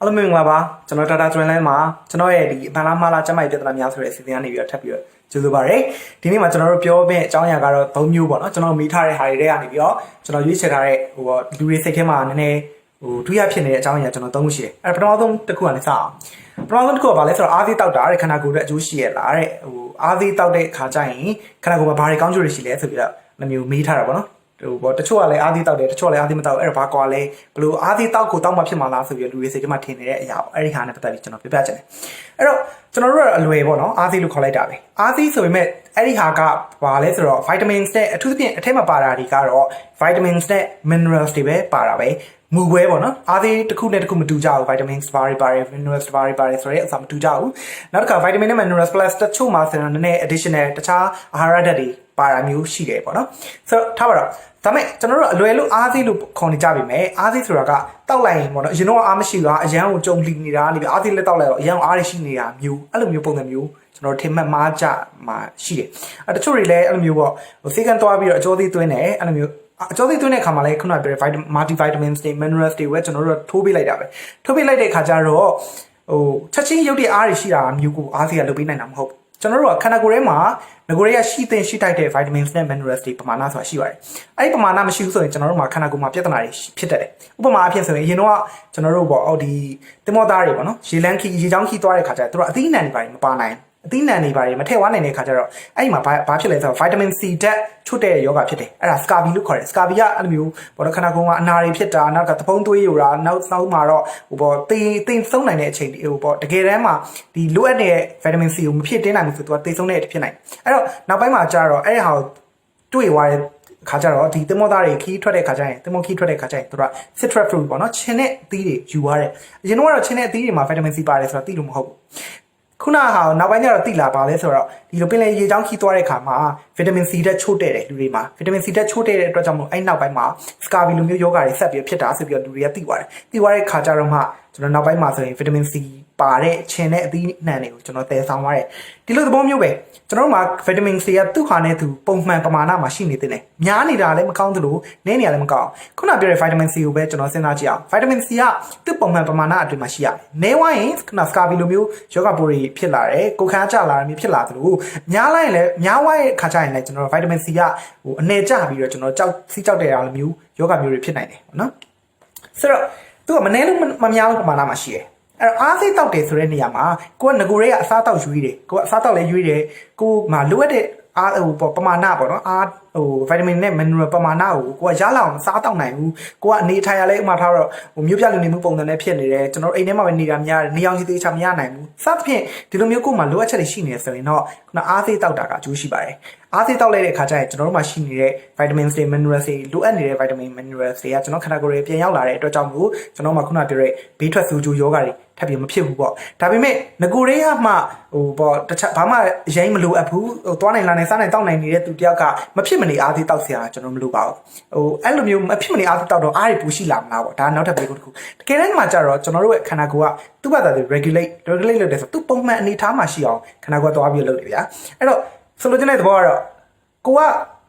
အားလုံးမင်္ဂလာပါကျွန်တော် Data Train မှာကျွန်တော်ရဲ့ဒီအမှန်လားမှားလားကျမကြီးပြဿနာများဆိုတဲ့အစီအစဉ်ကနေပြီးတော့ထပ်ပြီးတော့ကျေးဇူးပါတယ်ဒီနေ့မှာကျွန်တော်တို့ပြောမယ့်အကြောင်းအရာကတော့၃မျိုးပေါ့နော်ကျွန်တော်မိထားတဲ့ဟာတွေထဲကနေပြီးတော့ကျွန်တော်ရွေးချယ်ထားတဲ့ဟိုပေါ့လူတွေစိတ်ထဲမှာနည်းနည်းဟိုဒုရဖြစ်နေတဲ့အကြောင်းအရာကျွန်တော်သုံးခုရှိတယ်အဲ့ပထမဆုံးတစ်ခုကနေစအောင်ပထမဆုံးတစ်ခုကဘာလဲဆိုတော့အားသေးတောက်တာတဲ့ခန္ဓာကိုယ်ရဲ့အကျိုးရှိရလားတဲ့ဟိုအားသေးတောက်တဲ့ခါကျရင်ခန္ဓာကိုယ်မှာဘာတွေကောင်းကျိုးတွေရှိလဲဆိုပြီးတော့လည်းမျိုးမေးထားတာပေါ့နော် ဟိုပေါ့တချို့ကလည်းအားသေးတောက်တယ်တချို့ကလည်းအားသေးမတောက်အဲ့ဒါဘာကွာလဲဘလို့အားသေးတောက်ကိုတောက်မှဖြစ်မှာလားဆိုပြီးလူတွေစိတ်ထဲမှာထင်နေတဲ့အရာပေါ့အဲ့ဒီဟာနဲ့ပတ်သက်ပြီးကျွန်တော်ပြပြချင်တယ်အဲ့တော့ကျွန်တော်တို့ကအလွယ်ပေါ့နော်အားသေးလို့ခေါ်လိုက်တာပဲအားသေးဆိုပေမဲ့အဲ့ဒီဟာကဘာလဲဆိုတော့ vitamins နဲ့အထူးသဖြင့်အထက်မှာပါတာတွေကတော့ vitamins နဲ့ minerals တွေပဲပါတာပဲ မူပွဲပေါ့နော်အားသေးတစ်ခုနဲ့တစ်ခုမတူကြဘူး vitamins ဘာတွေပါတယ် minerals ဘာတွေပါတယ်ဆိုရဲအစားမတူကြဘူးနောက်တစ်ခါ vitamin နဲ့ minerals plus တချို့မှာဆိုတော့နည်းနည်း additional တခြားအာဟာရဓာတ်တွေပါတာမျိုးရှိတယ်ပေါ့နော်ဆိုတော့ထားပါတော့ဒါမဲ့ကျွန်တော်တို့အလွယ်လို့အားသေးလို့ခေါ်နေကြပြီမယ်အားသေးဆိုတာကတောက်လိုက်ရင်ပေါ့နော်အရင်တော့အားမရှိတာအရန်ကိုကြုံလိနေတာနေပြီအားသေးလက်တောက်လိုက်တော့အရန်အားရရှိနေတာမျိုးအဲ့လိုမျိုးပုံစံမျိုးကျွန်တော်ထင်မှတ်မှားကြမှာရှိတယ်အဲတချို့တွေလည်းအဲ့လိုမျိုးပေါ့ဟိုစေကန်သွားပြီးတော့အကျိုးသေးသွင်းတယ်အဲ့လိုမျိုး အကျော်သေးသွင်းတဲ့ခါမှာလည်းခုနကပြောတဲ့ vitamin multivitamins တွေ minerals တွေဝဲကျွန်တော်တို့ထိုးပေးလိုက်တာပဲထိုးပေးလိုက်တဲ့ခါကျတော့ဟိုချက်ချင်းရုပ်တရက်အားတွေရှိတာမျိုးကိုအားစီကလုပ်ပေးနိုင်တာမဟုတ်ဘူးကျွန်တော်တို့ကခန္ဓာကိုယ်ထဲမှာငကိုယ်ရဲ့ရှိသင့်ရှိထိုက်တဲ့ vitamins နဲ့ minerals တွေပမာဏဆိုတာရှိပါတယ်။အဲ့ဒီပမာဏမရှိဘူးဆိုရင်ကျွန်တော်တို့မှာခန္ဓာကိုယ်မှာပြဿနာတွေဖြစ်တတ်တယ်။ဥပမာအဖြစ်ဆိုရင်အရင်တော့ကျွန်တော်တို့ပေါ့အော်ဒီတင်မောသားတွေပေါ့နော်ရေလန်းခီရေချောင်းခီသွားတဲ့ခါကျတော့သူတို့အသီးနှံတွေပါမပါနိုင် အသီးနှံတွေပါမထည့်ဝနိုင်တဲ့ခါကျတော့အဲ့ဒီမှာဘာဘာဖြစ်လဲဆိုတော့ vitamin C ဓာတ်ချွတ်တဲ့ယောဂဖြစ်တယ်အဲ့ဒါ scurvy လို့ခေါ်တယ် scurvy ကအဲ့လိုမျိုးဘောတော့ခန္ဓာကိုယ်ကအနာတွေဖြစ်တာနောက်ကသဖုံးသွေးယူတာနောက်နောက်မှာတော့ဟိုဘောတေးတေးဆုံးနိုင်တဲ့အချိန်ဟိုဘောတကယ်တမ်းမှာဒီလိုအပ်တဲ့ vitamin C ကိုမဖြစ်တင်းနိုင်ဘူးဆိုတော့တေးဆုံးတဲ့အဖြစ်နိုင်အဲ့တော့နောက်ပိုင်းမှာကျတော့အဲ့ဒီဟာကိုတွေ့သွားတဲ့ခါကြတော့ဒီတင်မောသားတွေခီးထွက်တဲ့ခါကျရင်တင်မောခီးထွက်တဲ့ခါကျရင်သူတို့က citrus fruit ပေါ့နော်ချင်းတဲ့အသီးတွေယူသွားတယ်အရင်ကတော့ချင်းတဲ့အသီးတွေမှာ vitamin C ပါတယ်ဆိုတော့သိလို့မဟုတ်ဘူး ခုနဟာနောက်ပိုင်းကျတော့တိလာပါလဲဆိုတော့ဒီလိုပင်လယ်ရေချောင်းခီးသွားတဲ့ခါမှာဗီတာမင်စီဓာတ်ချို့တဲ့တယ်လူတွေမှာဗီတာမင်စီဓာတ်ချို့တဲ့တဲ့အတွက်ကြောင့်မို့အဲ့နောက်ပိုင်းမှာစကာဗီလိုမျိုးယောဂါတွေဆက်ပြီးဖြစ်တာဆိုပြီးတော့လူတွေကသိသွားတယ်သိသွားတဲ့ခါကျတော့မှ ကျွန်တော်နောက်ပိုင်းမှာဆိုရင်ဗီတာမင်စီပါတဲ့ခြင်တဲ့အသီးနှံတွေကိုကျွန်တော်သယ်ဆောင်သွားတယ်ဒီလိုသဘောမျိုးပဲကျွန်တော်တို့မှာဗီတာမင်စီကသူ့ဟာနဲ့သူပုံမှန်ပမာဏမှာရှိနေသေးတယ်များနေတာလည်းမကောင်းသလိုနည်းနေတာလည်းမကောင်းခုနပြောတဲ့ဗီတာမင်စီကိုပဲကျွန်တော်စဉ်းစားကြည့်အောင်ဗီတာမင်စီကသူ့ပုံမှန်ပမာဏအတွင်းမှာရှိရတယ်နည်းဝိုင်းရင်ခုနစကာဗီလိုမျိုးယောဂပိုးတွေဖြစ်လာတယ်ကိုခန်းကျလာတာမျိုးဖြစ်လာသလိုများလိုက်ရင်လည်းများဝိုင်းခါကျရင်လည်းကျွန်တော်ဗီတာမင်စီကဟိုအနေကျပြီးတော့ကျွန်တော်ကြောက်စီးကြောက်တဲ့အားမျိုးယောဂမျိုးတွေဖြစ်နိုင်တယ်ပေါ့နော်ဆိုတော့ သူကမနေလို့မများလို့ပမာဏမှာရှိတယ်အဲ့တော့အားစိတ်တောက်တယ်ဆိုတဲ့နေရာမှာကိုကငကိုရဲကအစားတောက်ယူရတယ်ကိုကအစားတောက်လည်းယူရတယ်ကိုမှလိုအပ်တဲ့အားဟိုပမာဏပေါ့နော်အား ဟိုဗီတာမင်နဲ့မင်နရယ်ပမာဏကိုကိုကရလာအောင်စားတောက်နိုင်ဘူးကိုကအနေထိုင်ရလဲဥမာထားတော့ဟိုမျိုးပြလူနေမှုပုံစံနဲ့ဖြစ်နေတယ်ကျွန်တော်အိမ်ထဲမှာပဲနေတာများတယ်နေအောင်ကြီးသေးချာမရနိုင်ဘူးစသဖြင့်ဒီလိုမျိုးကိုမှလိုအပ်ချက်တွေရှိနေတယ်ဆိုရင်တော့ခုနအားစိတ်တောက်တာကအကျိုးရှိပါတယ်အားစိတ်တောက်လိုက်တဲ့အခါကျရင်ကျွန်တော်တို့မှာရှိနေတဲ့ vitamins တွေ minerals တွေလိုအပ်နေတဲ့ vitamin minerals တွေကကျွန်တော်ခန္ဓာကိုယ်ရဲ့ပြန်ရောက်လာတဲ့အတွက်ကြောင့်မို့ကျွန်တော်မှခုနပြောတဲ့ဘေးထွက်ဆိုးကျိုးယောဂတွေထပ်ပြီးမဖြစ်ဘူးပေါ့ဒါပေမဲ့ငကိုရေကမှဟိုပေါ့တခြားဘာမှအရင်မလိုအပ်ဘူးဟိုသွားနိုင်လာနိုင်စားနိုင်တောက်နိုင်နေတဲ့သူတယောက်ကမဖြစ်မနေအားသေးတောက်စရာကျွန်တော်မလိုပါဘူးဟိုအဲ့လိုမျိုးမဖြစ်မနေအားသေးတောက်တော့အားတွေပူရှိလာမလားပေါ့ဒါနောက်ထပ်ပြေကိုတစ်ခုတကယ်တမ်းမှာကျတော့ကျွန်တော်တို့ရဲ့ခန္ဓာကိုယ်ကသူ့ဘာသာသူ regulate regulate လုပ်တယ်ဆိုသူပုံမှန်အနေထားမှာရှိအောင်ခန္ဓာကိုယ်သွားပြီးလုပ်တယ်ဗျာအဲ့တော့ဆိုလိုချင်တဲ့သဘောကတော့ကိုက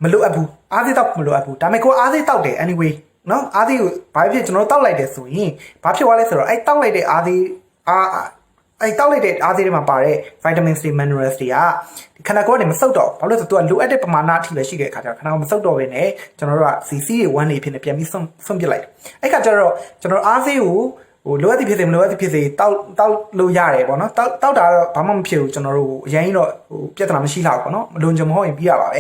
မလိုအပ်ဘူးအားသေးတောက်မလိုအပ်ဘူးဒါပေမဲ့ကိုအားသေးတောက်တယ် anyway နော်အားသေးကိုဘာဖြစ်ကျွန်တော်တောက်လိုက်တယ်ဆိုရင်ဘာဖြစ်သွားလဲဆိုတော့အဲ့တောက်လိုက်တဲ့အားသေးအား အဲ့တောက်လိုက်တဲ့အားသေးတွေမှာပါတဲ့ vitamins တွေ minerals တွေကဒီခန္ဓာကိုယ်ကနေမဆုတ်တော့ဘာလို့လဲဆိုတော့ तू ကလိုအပ်တဲ့ပမာဏအထိပဲရှိတဲ့အခါကျတော့ခန္ဓာကိုယ်မဆုတ်တော့ဘဲနဲ့ကျွန်တော်တို့က CC တွေ1နေဖြစ်နေပြန်ပြီးဆွန့်ဆွန့်ပစ်လိုက်အဲ့ခါကျတော့ကျွန်တော်အားသေးကိုဟိုလိုအပ်သည်ဖြစ်စေမလိုအပ်သည်ဖြစ်စေတောက်တောက်လို့ရတယ်ပေါ့နော်တောက်တောက်တာတော့ဘာမှမဖြစ်ဘူးကျွန်တော်တို့အရင်တော့ဟိုပြဿနာမရှိလောက်ပေါ့နော်မလွန်ကြမဟုတ်ရင်ပြီးရပါပဲ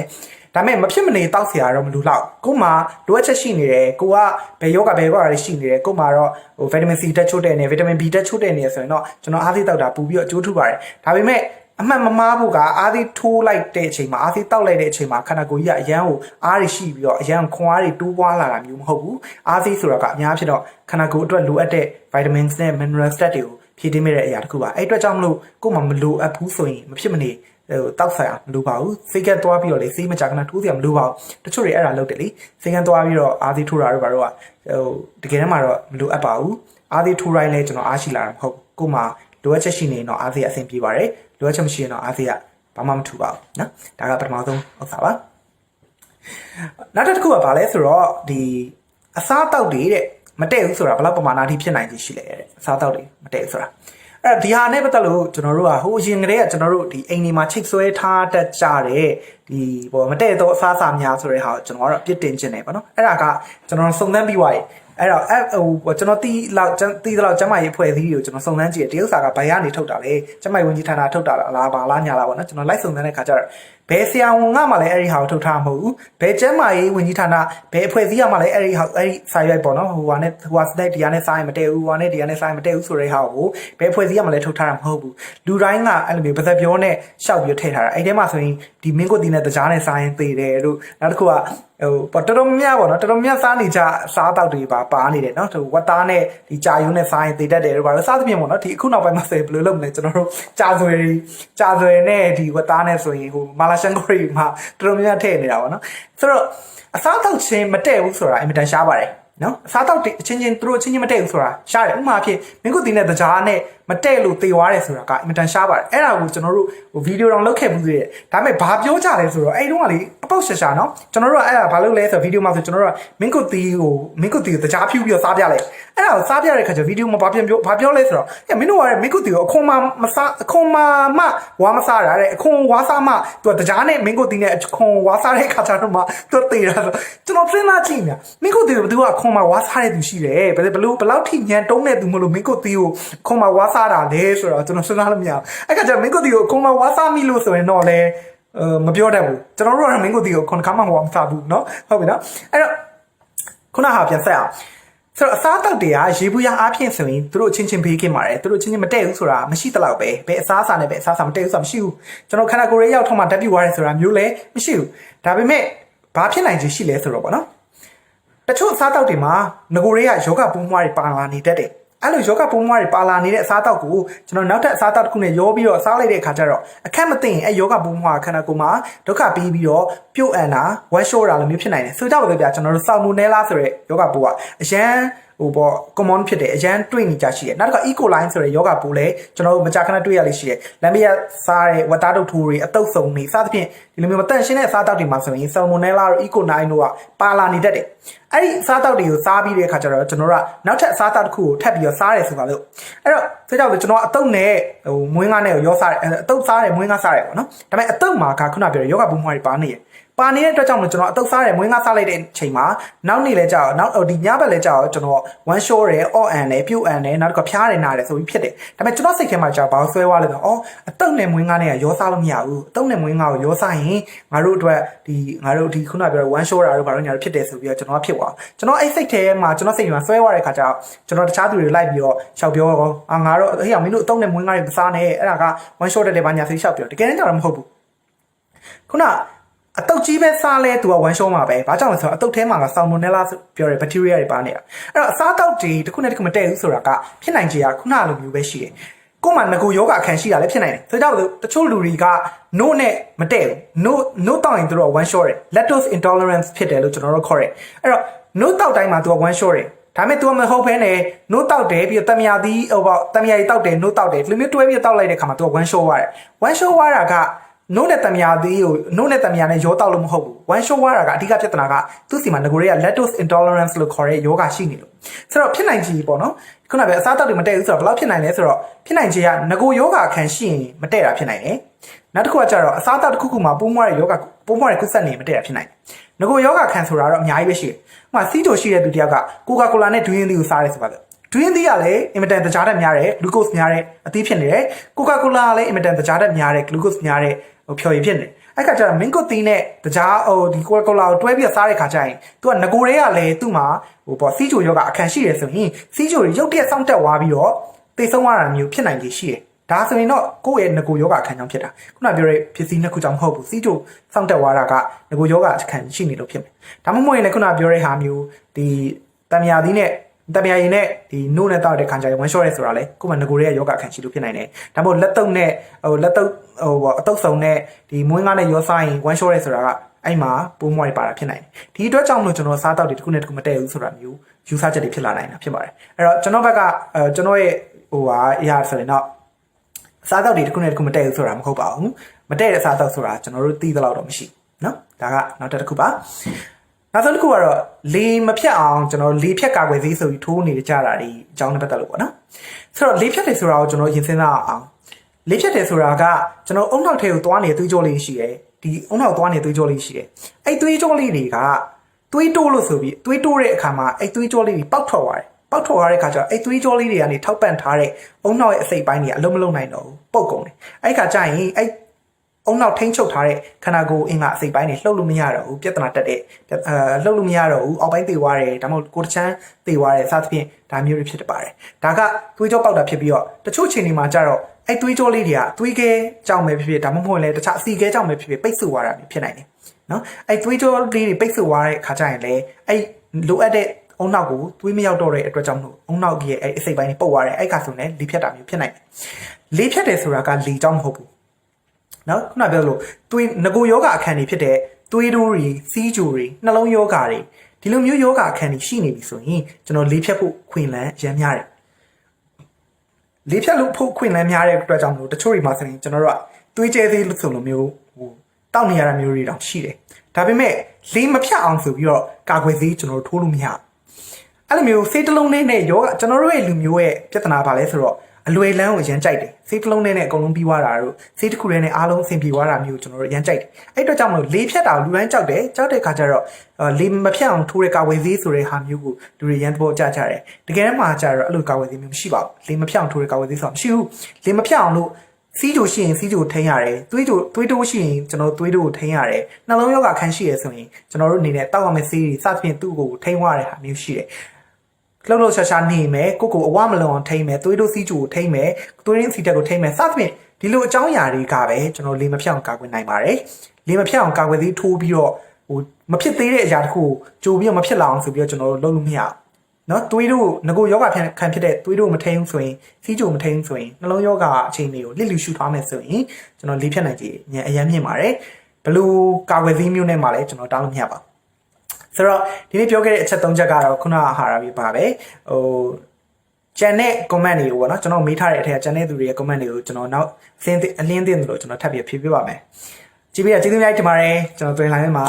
ဒါပေမဲ့မဖြစ်မနေတောက်เสียရတော့မလူတော့ကို့မှာလိုအပ်ချက်ရှိနေတယ်ကိုကဘယ်ယောဂဘယ်ယောဂတွေရှိနေတယ်ကို့မှာတော့ဟိုဗီတာမင် C တက်ချို့တဲ့နေဗီတာမင် B တက်ချို့တဲ့နေဆိုရင်တော့ကျွန်တော်အားသေးတောက်တာပူပြီးတော့အကျိုးထူပါတယ်ဒါပေမဲ့အမှန်မမားဖို့ကအားသေးထိုးလိုက်တဲ့အချိန်မှာအားသေးတောက်လိုက်တဲ့အချိန်မှာခန္ဓာကိုယ်ကြီးကအရန်ကိုအားတွေရှိပြီးတော့အရန်ခွန်အားတွေတိုးပွားလာတာမျိုးမဟုတ်ဘူးအားသေးဆိုတာကအများဖြစ်တော့ခန္ဓာကိုယ်အတွက်လိုအပ်တဲ့ vitamins နဲ့ mineral stat တွေကိုဖြည့်တင်းမိတဲ့အရာတစ်ခုပါအဲ့အတွက်ကြောင့်မလို့ကိုယ်မှမလိုအပ်ဘူးဆိုရင်မဖြစ်မနေ ဟိုတောက်ဆိုင်အောင်မလိုပါဘူးစိတ်ကသွားပြီးတော့လေစိတ်မကြကနာထိုးစရာမလိုပါဘူးတချို့တွေအဲ့ဒါလုပ်တယ်လေစိတ်ကသွားပြီးတော့အားသေးထိုးတာတို့ဘာတို့ကဟိုတကယ်တမ်းမှာတော့မလိုအပ်ပါဘူးအားသေးထိုးတိုင်းလဲကျွန်တော်အားရှိလာတာမဟုတ်ကိုယ်မှလိုအပ်ချက်ရှိနေရင်တော့အားသေးအဆင်ပြေပါတယ်လိုအပ်ချက်မရှိရင်တော့အားသေးကဘာမှမထူပါဘူးနော်ဒါကပထမဆုံးဥစ္စာပါနောက်တစ်ခုကဘာလဲဆိုတော့ဒီအစားတောက်တွေတဲ့မတည့်ဘူးဆိုတာဘယ်လောက်ပမာဏအထိဖြစ်နိုင်ကြီးရှိလဲတဲ့အစားတောက်တွေမတည့်ဘူးဆိုတာ အဲ့တော့ဒီဟာနဲ့ပတ်သက်လို့ကျွန်တော်တို့ကဟိုအရင်ကတည်းကကျွန်တော်တို့ဒီအိမ်ဒီမှာချိတ်ဆွဲထားတတ်ကြတဲ့ဒီဘောမတည့်တော့အစားအစာများဆိုတဲ့ဟာကိုကျွန်တော်ကတော့အပြစ်တင်ခြင်းတယ်ပေါ့နော်အဲ့ဒါကကျွန်တော်စုံစမ်းပြီးသွားပြီအဲ့တော့အဲ့ဟိုကျွန်တော်တီးလောက်တီးတော့ကျမကြီးဖွဲ့စည်းတွေကိုကျွန်တော်စုံစမ်းကြည့်တယ်တရုတ်စာကဘယ်ကနေထုတ်တာလဲကျမကြီးဝင်ကြီးဌာနထုတ်တာလားဘာလားညာလားပေါ့နော်ကျွန်တော်လိုက်စုံစမ်းတဲ့ခါကျတော့ ဘယ်ဆရာဝန်ကမှလည်းအဲ့ဒီဟာကိုထုတ်ထားမှာမဟုတ်ဘူးဘယ်ကျမ်းမာရေးဝင်ကြီးဌာနဘယ်အဖွဲ့အစည်းကမှလည်းအဲ့ဒီဟာအဲ့ဒီစာရွက်ပေါ့နော်ဟိုဟာနဲ့ဟိုဟာစတိုက်တရားနဲ့စာရင်မတည့်ဘူးဟိုဟာနဲ့တရားနဲ့စာရင်မတည့်ဘူးဆိုတဲ့ဟာကိုဘယ်အဖွဲ့အစည်းကမှလည်းထုတ်ထားတာမဟုတ်ဘူးလူတိုင်းကအဲ့လိုမျိုးပါသက်ပြောနဲ့ရှောက်ပြီးထည့်ထားတာအဲ့ထဲမှာဆိုရင်ဒီမင်းကိုတီနဲ့တကြားနဲ့စာရင်သေတယ်လို့နောက်တစ်ခုကဟိုပေါ်တော်တော်များပေါ့နော်တော်တော်များစားနေကြစားတောက်တွေပါပါနေတယ်နော်ဟိုဝတ်သားနဲ့ဒီကြာယုံနဲ့စားရင်သေတတ်တယ်လို့ပါလို့စားသဖြင့်ပေါ့နော်ဒီအခုနောက်ပိုင်းမှာဆိုရင်ဘယ်လိုလုပ်မလဲကျွန်တော်တို့ကြာဆွေကြာဆွေနဲ့ဒီဝတ်သားနဲ့ဆိုရင်ဟိုမာလာရှန်ကိုရီမှာတော်တော်များများထည့်နေတာပေါ့နော်ဆိုတော့အစားတောက်ချင်းမတည့်ဘူးဆိုတာအင်မတန်ရှားပါတယ်နော်အစားတောက်အချင်းချင်းသူတို့အချင်းချင်းမတည့်ဘူးဆိုတာရှားတယ်ဥပမာဖြစ်မင်းကိုတင်တဲ့တကြားနဲ့ မတည့်လို့သေသွားတယ်ဆိုတာကအင်မတန်ရှားပါတယ်အဲ့ဒါကိုကျွန်တော်တို့ဟိုဗီဒီယိုတောင်လုပ်ခဲ့မှုသေးတယ်ဒါပေမဲ့ဘာပြောကြလဲဆိုတော့အဲ့တုန်းကလေအပေါက်ရှာရှာနော်ကျွန်တော်တို့ကအဲ့ဒါဘာလုပ်လဲဆိုတော့ဗီဒီယိုမှာဆိုကျွန်တော်တို့ကမင်းကိုတီကိုမင်းကိုတီကိုတကြားဖြူပြီးတော့စားပြလိုက်အဲ့ဒါကိုစားပြတဲ့ခါကျဗီဒီယိုမှာဘာပြန်ပြောဘာပြောလဲဆိုတော့အဲမင်းတို့ကမင်းကိုတီကိုအခွန်မမစားအခွန်မမဝါမစားရတဲ့အခွန်ဝါစားမသူကတကြားနဲ့မင်းကိုတီနဲ့အခွန်ဝါစားတဲ့ခါကျတော့မှသူတေတာဆိုကျွန်တော်စဉ်းစားကြည့်နေမင်းကိုတီကိုဘယ်သူကအခွန်မဝါစားတဲ့သူရှိတယ်ဘယ်ဘလို့ဘလောက်ထိညံတုံးတဲ့သူမလို့မင်းကိုတီကိုခွန်မဝါစတာလဲဆိုတော့ကျွန်တော်စဉ်းစားလို့မရဘူးအဲ့ခါကျမင်းကိုတီကိုခွန်မဝါစားမိလို့ဆိုရင်တော့လေအဲမပြောတတ်ဘူးကျွန်တော်တို့ကမင်းကိုတီကိုခွန်ခါမှမဝါမစားဘူးเนาะဟုတ်ပြီနော်အဲ့တော့ခုနဟာပြန်ဆက်အောင်ဆိုတော့အစားတောက်တွေကရေဘူးရအားဖြင့်ဆိုရင်သူတို့ချင်းချင်းဘေးကင်းပါတယ်သူတို့ချင်းချင်းမတည့်ဘူးဆိုတာမရှိတလောက်ပဲဘယ်အစားအစာနဲ့ဘယ်အစားအစာမတည့်ဘူးဆိုတာမရှိဘူးကျွန်တော်ခန္ဓာကိုယ်ရဲ့ရောက်ထောက်မှတက်ပြွားတယ်ဆိုတာမျိုးလည်းမရှိဘူးဒါပေမဲ့ဘာဖြစ်နိုင်ချေရှိလဲဆိုတော့ပေါ့နော်တချို့အစားတောက်တွေမှာငကိုတွေကယောဂပူးမွားတွေပါလာနေတတ်တယ် အဲ့လိုယောဂပုံမွားတွေပါလာနေတဲ့အစားအသောက်ကိုကျွန်တော်နောက်ထပ်အစားအသောက်တစ်ခုနဲ့ရောပြီးတော့စားလိုက်တဲ့အခါကျတော့အခက်မသိရင်အဲ့ယောဂပုံမွားခန္ဓာကိုယ်မှာဒုက္ခပြီးပြီးတော့ပြုတ်အန်တာဝမ်းရှိုးတာလိုမျိုးဖြစ်နိုင်တယ်ဆိုကြပါစို့ဗျာကျွန်တော်တို့ဆော်မူနဲလာဆိုတဲ့ယောဂပိုးကအရန် ဟိုပေါ့ common ဖြစ်တယ်အရန်တွေ့နေကြရှိတယ်နောက်တစ်ခါ E coli ဆိုတဲ့ယောဂပိုးလည်းကျွန်တော်တို့မကြာခဏတွေ့ရလိမ့်ရှိတယ်လမ်းမရစားတဲ့ဝတ်သားတုပ်ထိုးတွေအတုပ်စုံတွေစသဖြင့်ဒီလိုမျိုးမတန့်ရှင်းတဲ့အစားအသောက်တွေမှာဆိုရင် salmonella တို့ E coli တို့ကပါလာနေတတ်တယ်အဲ့ဒီအစားအသောက်တွေကိုစားပြီးတဲ့အခါကျတော့ကျွန်တော်တို့ကနောက်ထပ်အစားအသောက်တစ်ခုကိုထပ်ပြီးတော့စားရဲဆိုပါလို့အဲ့တော့ဒါကြောင့်ကျွန်တော်အတုပ်နဲ့ဟိုမွေးငါးနဲ့ကိုရောစားတယ်အတုပ်စားတယ်မွေးငါးစားတယ်ပေါ့နော်ဒါပေမဲ့အတုပ်မှာကခုနပြောတဲ့ယောဂဘူးမွှားတွေပါနေတယ် ပါနေတဲ့အတွက်ကြောင့်မလို့ကျွန်တော်အတုပ်စားတယ်မွေးငါးစားလိုက်တဲ့အချိန်မှာနောက်နေ့လဲကြောက်နောက်ဒီညဘက်လဲကြောက်ကျွန်တော် one show တယ် all and တယ်ပြုတ်အန်တယ်နောက်တစ်ခါဖျားတယ်နားတယ်ဆိုပြီးဖြစ်တယ်ဒါပေမဲ့ကျွန်တော်စိတ်ထဲမှာကြောက်ဘာဆွဲသွားလဲဆိုတော့အော်အတုပ်နဲ့မွေးငါးနဲ့ရောစားလို့မရဘူးအတုပ်နဲ့မွေးငါးကိုရောစားရင်ငါတို့အတွက်ဒီငါတို့ဒီခုနပြောတဲ့ one show တာတို့ဘာလို့ညာတို့ဖြစ်တယ်ဆိုပြီးတော့ကျွန်တော်ဖြစ်သွားကျွန်တော်အဲ့စိတ်ထဲမှာကျွန်တော်စိတ်ထဲမှာဆွဲသွားတဲ့ခါကျတော့ကျွန်တော်တခြားသူတွေလိုက်ပြီးတော့ရှောက်ပြောကောအာငါတို့ဟေ့အောင်မင်းတို့အတုပ်နဲ့မွေးငါးတွေမစားနဲ့အဲ့ဒါက one show တက်တယ်ဘာညာစိတ်ရှောက်ပြောတကယ်တမ်းကျတော့မဟုတ်ဘူးခုန အတုတ်ကြီးပဲစားလဲသူကဝမ်းရှုံးမှာပဲ။ဘာကြောင့်လဲဆိုတော့အတုတ်ထဲမှာကဆာမိုနယ်လာပြောတဲ့ဘက်တီးရီးယားတွေပါနေတာ။အဲ့တော့အစားတောက်တွေတစ်ခုနဲ့တစ်ခုမတည့်ဘူးဆိုတာကဖြစ်နိုင်ခြေကခုနလိုမျိုးပဲရှိတယ်။ကို့မှာငကိုယောဂအခန်းရှိတာလည်းဖြစ်နိုင်တယ်။ဆိုကြပါစို့တချို့လူတွေက no နဲ့မတည့်ဘူး။ no no တောက်ရင်သူတို့က one shot တယ် lactose intolerance ဖြစ်တယ်လို့ကျွန်တော်တို့ခေါ်တယ်။အဲ့တော့ no တောက်တိုင်းမှာသူက one shot တယ်ဒါပေမဲ့ तू မဟုတ်ဘဲနဲ့နိုးတောက်တယ်ပြီးတော့တမယာသီးဟိုပေါ့တမယာကြီးတောက်တယ်နိုးတောက်တယ်ဒီလိုမျိုးတွဲပြီးတောက်လိုက်တဲ့ခါမှာ तू က one show ရတယ် one show ရတာက နို့နဲ့တမယာသီးကိုနို့နဲ့တမယာနဲ့ရောတောက်လို့မဟုတ်ဘူး one show ရတာကအဓိကပြဿနာကသူ့စီမှာငကိုတွေက lactose intolerance လို့ခေါ်တဲ့ယောဂရှိနေလို့ဆိုတော့ဖြစ်နိုင်ချေပေါ့နော်ခုနကပဲအစားအသောက်တွေမတည့်ဘူးဆိုတော့ဘယ်လောက်ဖြစ်နိုင်လဲဆိုတော့ဖြစ်နိုင်ချေကငကိုယောဂခံရှိရင်မတည့်တာဖြစ်နိုင်တယ်နောက်တစ်ခုကကျတော့အစားအသောက်တစ်ခုခုမှာပိုးမွားတဲ့ယောဂပိုးမွားတဲ့ကုသနေမတည့်တာဖြစ်နိုင်တယ်ငကိုယောဂခံဆိုတာတော့အများကြီးပဲရှိတယ်ဥပမာစီးတိုရှိတဲ့သူတယောက်ကကိုကာကိုလာနဲ့ဒွင်းသီးကိုစားရဲဆိုပါတော့ ဒွင်းသီးကလည်းအင်မတန်တကြားတက်များတယ်ဂလူးကို့စ်များတဲ့အသီးဖြစ်နေတယ်ကိုကာကိုလာကလည်းအင်မတန်တကြားတက်များတယ်ဂလူးကို့စ်များတဲ့ဟိုဖြော်ရည်ဖြစ်နေတယ်အဲ့ခါကျတော့မင်းကိုသီးနဲ့တကြားဟိုဒီကိုကိုလာကိုတွဲပြီးစားတဲ့ခါကျရင် तू ကငကိုတွေကလည်းသူ့မှာဟိုပေါ့စီးချိုယောဂအခန်းရှိတယ်ဆိုရင်စီးချိုတွေရုပ်တရက်စောင့်တက်သွားပြီးတော့သိဆုံးသွားတာမျိုးဖြစ်နိုင်ခြေရှိတယ်ဒါဆိုရင်တော့ကိုယ့်ရဲ့ငကိုယောဂအခန်းကြောင့်ဖြစ်တာခုနပြောတဲ့ဖြစ်စည်းနှစ်ခုကြောင့်မဟုတ်ဘူးစီးချိုစောင့်တက်သွားတာကငကိုယောဂအခန်းရှိနေလို့ဖြစ်မယ်ဒါမှမဟုတ်ရင်လည်းခုနပြောတဲ့ဟာမျိုးဒီတံမြာသီးနဲ့ တမယာရင်နဲ့ဒီနို့နဲ့တောက်တဲ့ခံကြရင် one shot ရဲဆိုတာလေကိုယ်မှာငကိုရဲယောဂခံရှိလို့ဖြစ်နိုင်တယ်ဒါပေမဲ့လက်တုပ်နဲ့ဟိုလက်တုပ်ဟိုအတုပ်ဆုံနဲ့ဒီမွင်းကားနဲ့ရောစားရင် one shot ရဲဆိုတာကအဲ့မှာပိုးမွားတွေပါတာဖြစ်နိုင်တယ်ဒီအတွက်ကြောင့်မလို့ကျွန်တော်စားတောက်တွေတစ်ခုနဲ့တစ်ခုမတည့်ဘူးဆိုတာမျိုးယူဆချက်တွေဖြစ်လာနိုင်တာဖြစ်ပါတယ်အဲ့တော့ကျွန်တော်ဘက်ကကျွန်တော်ရဲ့ဟိုဟာအရာဆိုရင်တော့စားတောက်တွေတစ်ခုနဲ့တစ်ခုမတည့်ဘူးဆိုတာမဟုတ်ပါဘူးမတည့်တဲ့စားတောက်ဆိုတာကျွန်တော်တို့သိသလောက်တော့မရှိနော်ဒါကနောက်တစ်ခုပါ နနောက်ဆုံးတစ်ခုကတော့လေမဖြတ်အောင်ကျွန်တော်လေဖြတ်ကာကွယ်ဆေးဆိုပြီးထိုးနေကြတာဒီအကြောင်းနဲ့ပတ်သက်လို့ပေါ့နော်ဆိုတော့လေဖြတ်တယ်ဆိုတာကိုကျွန်တော်ရင်စဉ်းစားအောင်လေဖြတ်တယ်ဆိုတာကကျွန်တော်အုံနောက်ထဲကိုသွားနေသွေးကြောလေးရှိတယ်ဒီအုံနောက်သွားနေသွေးကြောလေးရှိတယ်အဲ့သွေးကြောလေးတွေကသွေးတိုးလို့ဆိုပြီးသွေးတိုးတဲ့အခါမှာအဲ့သွေးကြောလေးတွေပေါက်ထွက်သွားတယ်ပေါက်ထွက်သွားတဲ့အခါကျတော့အဲ့သွေးကြောလေးတွေကနေထောက်ပံ့ထားတဲ့အုံနောက်ရဲ့အစိတ်ပိုင်းတွေကအလုံးမလုံးနိုင်တော့ဘူးပုတ်ကုန်တယ်အဲ့ခါကျရင်အဲ့ အုံနောက်ထိန်းချုပ်ထားတဲ့ခန္ဓာကိုယ်အင်္ဂါအစိတ်ပိုင်းတွေလှုပ်လို့မရတော့ဘူးပြဿနာတက်တဲ့အဲလှုပ်လို့မရတော့ဘူးအောက်ပိုင်းသေသွားတယ်ဒါမှမဟုတ်ကိုယ်တချမ်းသေသွားတယ်စသဖြင့်ဒါမျိုးတွေဖြစ်တတ်ပါတယ်ဒါကသွေးကြောပေါက်တာဖြစ်ပြီးတော့တချို့ချိန်တွေမှာကျတော့အဲ့သွေးကြောလေးတွေကသွေးခဲကြောင့်ပဲဖြစ်ဖြစ်ဒါမှမဟုတ်လည်းတခြားအစီခဲကြောင့်ပဲဖြစ်ဖြစ်ပိတ်ဆို့သွားတာမျိုးဖြစ်နိုင်တယ်နော်အဲ့သွေးကြောလေးတွေပိတ်ဆို့သွားတဲ့ခါကျရင်လည်းအဲ့လိုအပ်တဲ့အုံနောက်ကိုသွေးမရောက်တော့တဲ့အတွက်ကြောင့်မလို့အုံနောက်ကြီးရဲ့အဲ့အစိတ်ပိုင်းတွေပုတ်သွားတယ်အဲ့ခါဆိုရင်လေဖြတ်တာမျိုးဖြစ်နိုင်တယ်လေဖြတ်တယ်ဆိုတာကလေကြောင့်မဟုတ်ဘူး နော်ခုနပြောလို့သွေးငကိုယောဂအခန်းတွေဖြစ်တဲ့သွေးတိုးတွေစီးကြိုတွေနှလုံးယောဂတွေဒီလိုမျိုးယောဂအခန်းတွေရှိနေပြီဆိုရင်ကျွန်တော်လေးဖြတ်ဖို့ခွင့်လန်းရမ်းများတယ်လေးဖြတ်လို့ဖို့ခွင့်လန်းများတဲ့အတွက်ကြောင့်မလို့တချို့တွေမှာဆိုရင်ကျွန်တော်တို့ကသွေးကျဲသေးလို့ဆိုလိုမျိုးဟိုတောက်နေရတာမျိုးတွေတောင်ရှိတယ်ဒါပေမဲ့လေးမဖြတ်အောင်ဆိုပြီးတော့ကာကွယ်ဆေးကျွန်တော်တို့ထိုးလို့မရဘူး အဲ့လိုမျိုးစေးတစ်လုံးလေးနဲ့ယောဂကျွန်တော်တို့ရဲ့လူမျိုးရဲ့ပြဿနာပါလဲဆိုတော့အလွယ်လန်းကိုရမ်းကြိုက်တယ်စေးတစ်လုံးလေးနဲ့အကုန်လုံးပြီးသွားတာတို့စေးတစ်ခုလေးနဲ့အားလုံးအဆင်ပြေသွားတာမျိုးကျွန်တော်တို့ရမ်းကြိုက်တယ်အဲ့အတွက်ကြောင့်မလို့လေးဖြတ်တာကိုလူတိုင်းကြောက်တယ်ကြောက်တဲ့ခါကျတော့အာလေးမဖြတ်အောင်ထိုးတဲ့ကာဝယ်ဆေးဆိုတဲ့ဟာမျိုးကိုလူတွေရမ်းသဘောကျကြတယ်တကယ်တမ်းမှာကျတော့အဲ့လိုကာဝယ်ဆေးမျိုးမရှိပါဘူးလေးမဖြတ်အောင်ထိုးတဲ့ကာဝယ်ဆေးဆိုတာမရှိဘူးလေးမဖြတ်အောင်လို့စီးကြိုရှိရင်စီးကြိုထိန်းရတယ်သွေးကြိုသွေးတိုးရှိရင်ကျွန်တော်သွေးတိုးကိုထိန်းရတယ်နှလုံးရောဂါခန်းရှိရဆိုရင်ကျွန်တော်တို့အနေနဲ့တောက်ရမယ့်ဆေးတွေစသဖြင့်သူ့ကိုထိန်းရတဲ့ဟာမျိုးရှိတယ် လှုပ်လှုပ်ရှားရှားနေမယ်ကိုကိုအဝမလွန်ထိမ့်မယ်သွေးတို့စီးကျူကိုထိမ့်မယ်သွေးရင်းစီတက်ကိုထိမ့်မယ်စသဖြင့်ဒီလိုအကြောင်းအရာတွေကပဲကျွန်တော်လေမဖြောင်ကာကွယ်နိုင်ပါတယ်လေမဖြောင်ကာကွယ်သေးထိုးပြီးတော့ဟိုမဖြစ်သေးတဲ့အရာတခုကိုကြိုပြီးတော့မဖြစ်လာအောင်ဆိုပြီးတော့ကျွန်တော်တို့လုပ်လို့မရဘူးနော်သွေးတို့ငကိုယောဂခံဖြစ်တဲ့သွေးတို့မထိန်ဆိုရင်စီးကြိုမထိန်ဆိုရင်နှလုံးယောဂအခြေအနေကိုလစ်လူရှုထားမယ်ဆိုရင်ကျွန်တော်လေးဖြတ်နိုင်ကြည်ညံအရမ်းမြင့်ပါတယ်ဘလို့ကာဝယ်သီးမျိုးနဲ့မှလည်းကျွန်တော်တောင်းလို့မရပါဘူး ဆိုတော့ဒီနေ့ပြောခဲ့တဲ့အချက်၃ချက်ကတော့ခုနကဟာရာပြီးပါပဲဟိုကျန်တဲ့ comment တွေကိုပေါ့နော်ကျွန်တော်မေးထားတဲ့အထက်ကကျန်တဲ့သူတွေရဲ့ comment တွေကိုကျွန်တော်နောက်အလင်းအလင်းသိတယ်လို့ကျွန်တော်ထပ်ပြီးဖြေပြပါမယ်ကြည့်ပြီးတော့ကျေးဇူးများတင်ပါတယ်ကျွန်တော်တွင်လာနေမှာ